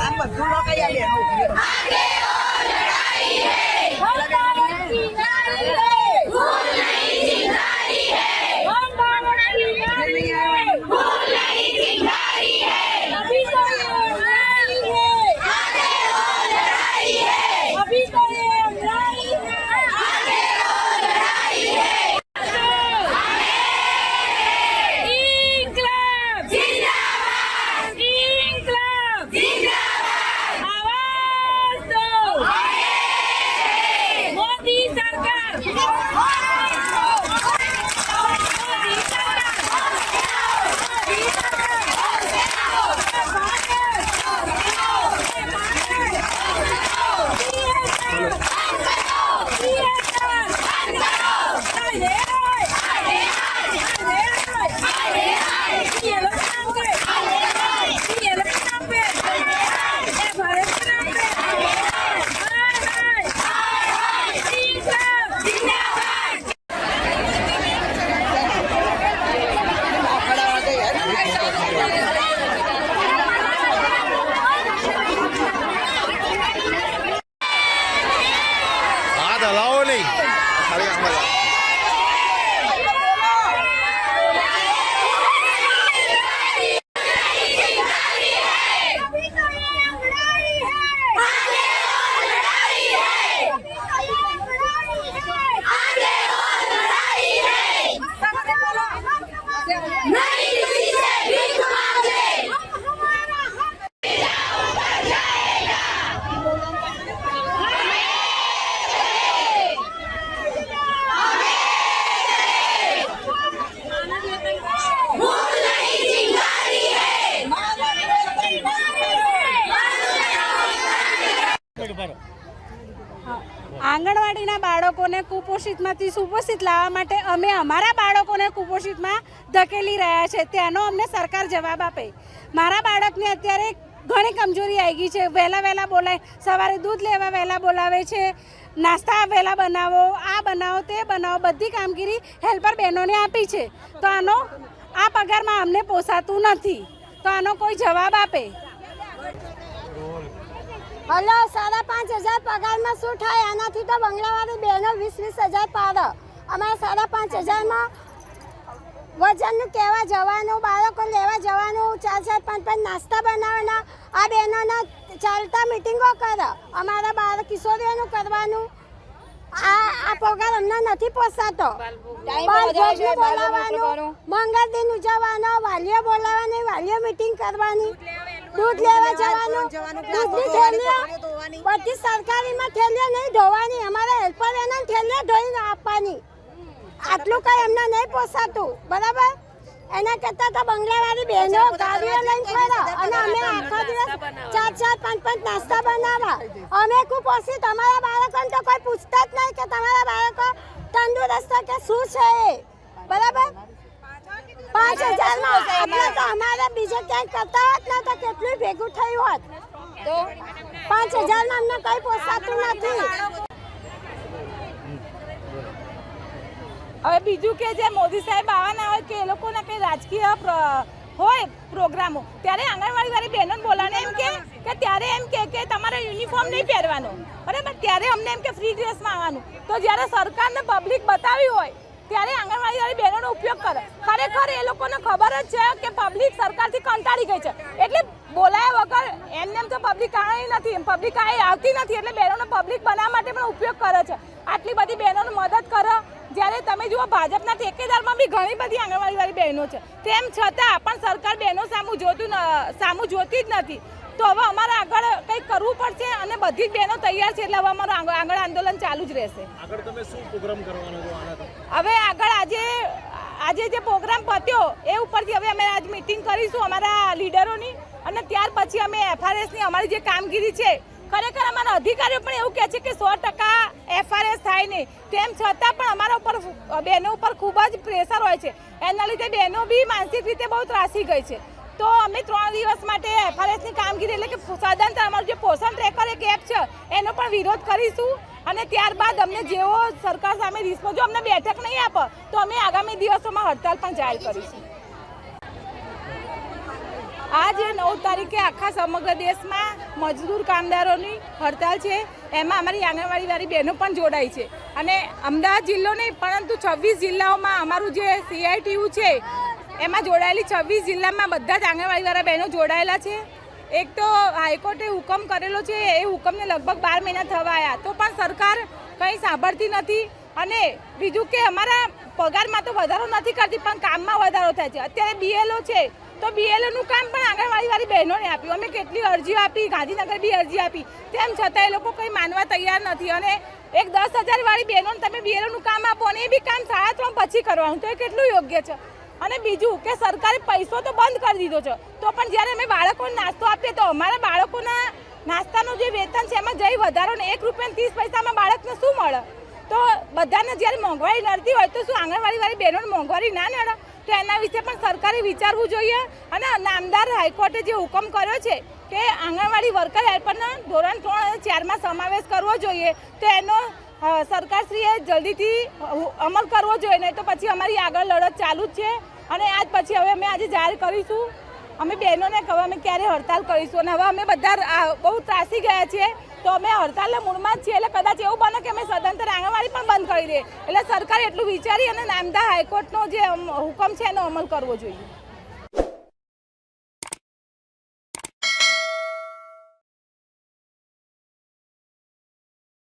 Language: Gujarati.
આ બધું લોકો અહીંયા બેનો ઊભી Mahoney. Halika ka આંગણવાડીના બાળકોને કુપોષિતમાંથી સુપોષિત લાવવા માટે અમે અમારા બાળકોને કુપોષિતમાં ધકેલી રહ્યા છે. તેનો અમને સરકાર જવાબ આપે. મારા બાળકને અત્યારે ઘણી કમજોરી આવી ગઈ છે. વહેલા વહેલા બોલાય, સવારે દૂધ લેવા વહેલા બોલાવે છે, નાસ્તા વહેલા બનાવો, આ બનાવો, તે બનાવો, બધી કામગીરી હેલ્પર બહેનોને આપી છે. તો આનો, આ પગારમાં અમને પોસાતું નથી. તો આનો કોઈ જવાબ આપે. હલો સાડા પાંચ હજાર પગારમાં શું થાય? આનાથી તો બંગલાવાળી બહેનો વીસ વીસ હજાર પાડો. અમારે સાડા પાંચ હજારમાં વજનનું કહેવા જવાનું બાળકો લેવા જવાનું ચાર ચાર પાંચ પાંચ નાસ્તા બનાવવાના. આ બહેનોના ચાલતા મિટિંગો કરો. અમારા બાળ કિશોરીઓનું કરવાનું. આ આ પગાર અમને નથી પોસાતો. બોલાવવાનું મંગળ દિન ઉજવવાનો વાલીઓ બોલાવવાની વાલીઓ મિટિંગ કરવાની. દૂધ લેવા જવાનું દૂધની થેલીઓ બધી સરકારીમાં થેલીઓ નહીં ધોવાની અમારે હેલ્પર એના થેલીઓ ધોઈને આપવાની. આટલું કઈ એમને નહીં પોસાતું બરાબર? એના કરતાં તો બંગલાવાળી બહેનો ગાડીઓ લઈને ફરે અને અમે આખો દિવસ ચાર ચાર પાંચ પાંચ નાસ્તા બનાવવા. અમે કુપોષિત તમારા બાળકોને તો કોઈ પૂછતા જ નહીં કે તમારા બાળકો તંદુરસ્ત કે શું છે. બરાબર? પાંચ હજારમાં આપણે તો અમારે બીજે ક્યાંય કરતા હોત ને તો કેટલું ભેગું થયું હોત. તો પાંચ હજારમાં અમને કઈ પોસાતું નથી. હવે બીજું કે જે મોદી સાહેબ આવવાના હોય કે એ લોકોના કંઈ રાજકીય પ્ર- હોય પ્રોગ્રામો ત્યારે આંગણવાડી વાળી બહેનો બોલાને એમ કે કે ત્યારે એમ કે કે તમારે યુનિફોર્મ નહીં પહેરવાનો. બરાબર? ત્યારે અમને એમ કે ફ્રી ડ્રેસમાં આવવાનું. તો જ્યારે સરકારને પબ્લિક બતાવી હોય ત્યારે આંગણવાડી વાળી બહેનોનો ઉપયોગ કરે. ખરેખર એ લોકોને ખબર જ છે કે પબ્લિક સરકારથી કંટાળી ગઈ છે. એટલે બોલાયા વગર એમને એમ તો પબ્લિક આવી નથી પબ્લિક આવી આવતી નથી, એટલે બહેનોનો પબ્લિક બનાવવા માટે પણ ઉપયોગ કરે છે. આટલી બધી બહેનોને મદદ કરો. જ્યારે તમે જુઓ ભાજપના ઠેકેદારમાં બી ઘણી બધી આંગણવાડીવાળી બહેનો છે. તેમ છતાં પણ સરકાર બહેનો સામું જોતું સામું જોતી જ નથી. તો હવે અમારે આગળ કંઈક કરવું પડશે અને બધી જ બહેનો તૈયાર છે એટલે હવે અમારું આંગળ આંદોલન ચાલુ જ રહેશે. આગળ તમે શું પ્રોગ્રામ કરવાનો છો? હવે આગળ આજે આજે જે પ્રોગ્રામ પત્યો, એ ઉપરથી હવે અમે આજ મિટિંગ કરીશું અમારા લીડરોની. અને ત્યાર પછી અમે એફઆરએસની અમારી જે કામગીરી છે, ખરેખર અમારા અધિકારીઓ પણ એવું કહે છે કે સો ટકા એફઆરએસ થાય નહીં. તેમ છતાં પણ અમારા ઉપર બહેનો ઉપર ખૂબ જ પ્રેશર હોય છે. એના લીધે બહેનો બી માનસિક રીતે બહુ ત્રાસી ગઈ છે. તો અમે ત્રણ દિવસ માટે એફઆરએસની કામગીરી એટલે કે સદંતર અમારું જે પોષણ ટ્રેકર એક એપ છે, એનો પણ વિરોધ કરીશું. અને ત્યારબાદ અમને જેવો સરકાર સામે રિસ્પોન્સ, જો અમને બેઠક નહીં આપે, તો અમે આગામી દિવસોમાં હડતાલ પણ જાહેર કરીશું. આજે નવ તારીખે આખા સમગ્ર દેશમાં મજદૂર કામદારોની હડતાલ છે. એમાં અમારી આંગણવાડીવાળી બહેનો પણ જોડાઈ છે. અને અમદાવાદ જિલ્લો નહીં, પરંતુ છવ્વીસ જિલ્લાઓમાં અમારું જે સીઆઈટીયુ છે એમાં જોડાયેલી છવ્વીસ જિલ્લામાં બધા જ આંગણવાડીવાળા બહેનો જોડાયેલા છે. એક તો હાઈકોર્ટે હુકમ કરેલો છે, એ હુકમને લગભગ બાર મહિના થવા આવ્યા તો પણ સરકાર કંઈ સાંભળતી નથી અને બીજું કે અમારા પગારમાં તો વધારો નથી કરતી, પણ કામમાં વધારો થાય છે. અત્યારે બીએલઓ છે, તો બીએલઓનું કામ પણ આંગણવાડીવાળી બહેનોને આપ્યું. અમે કેટલી અરજીઓ આપી, ગાંધીનગર બી અરજી આપી. તેમ છતાં એ લોકો કંઈ માનવા તૈયાર નથી અને એક દસ હજારવાળી બહેનોને તમે બીએલઓનું કામ આપો અને એ બી કામ સાડા ત્રણ પછી કરવાનું તો એ કેટલું યોગ્ય છે? અને બીજું કે સરકારે પૈસો તો બંધ કરી દીધો છે. તો પણ જ્યારે અમે બાળકોને નાસ્તો આપીએ તો અમારા બાળકોના નાસ્તાનું જે વેતન છે, એમાં જઈ વધારો ને એક રૂપિયા ત્રીસ પૈસામાં બાળકને શું મળે? તો બધાને જ્યારે મોંઘવારી નડતી હોય તો શું આંગણવાડીવાળી બહેનોને મોંઘવારી ના નડે? તો એના વિશે પણ સરકારે વિચારવું જોઈએ અને નામદાર હાઈકોર્ટે જે હુકમ કર્યો છે કે આંગણવાડી વર્કર હેલ્પરના ધોરણ ત્રણ અને ચારમાં સમાવેશ કરવો જોઈએ, તો એનો સરકારશ્રીએ જલ્દીથી અમલ કરવો જોઈએ, નહીં તો પછી અમારી આગળ લડત ચાલુ જ છે. અને આજ પછી હવે અમે આજે જાહેર કરીશું. અમે બહેનોને કહો અમે ક્યારે હડતાલ કરીશું. અને હવે અમે બધા બહુ ત્રાસી ગયા છીએ. તો અમે હડતાલના મૂળમાં જ છીએ. એટલે કદાચ એવું બને કે અમે સદંતર આંગણવાડી પણ બંધ કરી દઈએ એટલે સરકારે એટલું વિચારી અને નામદા હાઈકોર્ટનો જે હુકમ છે એનો અમલ કરવો જોઈએ.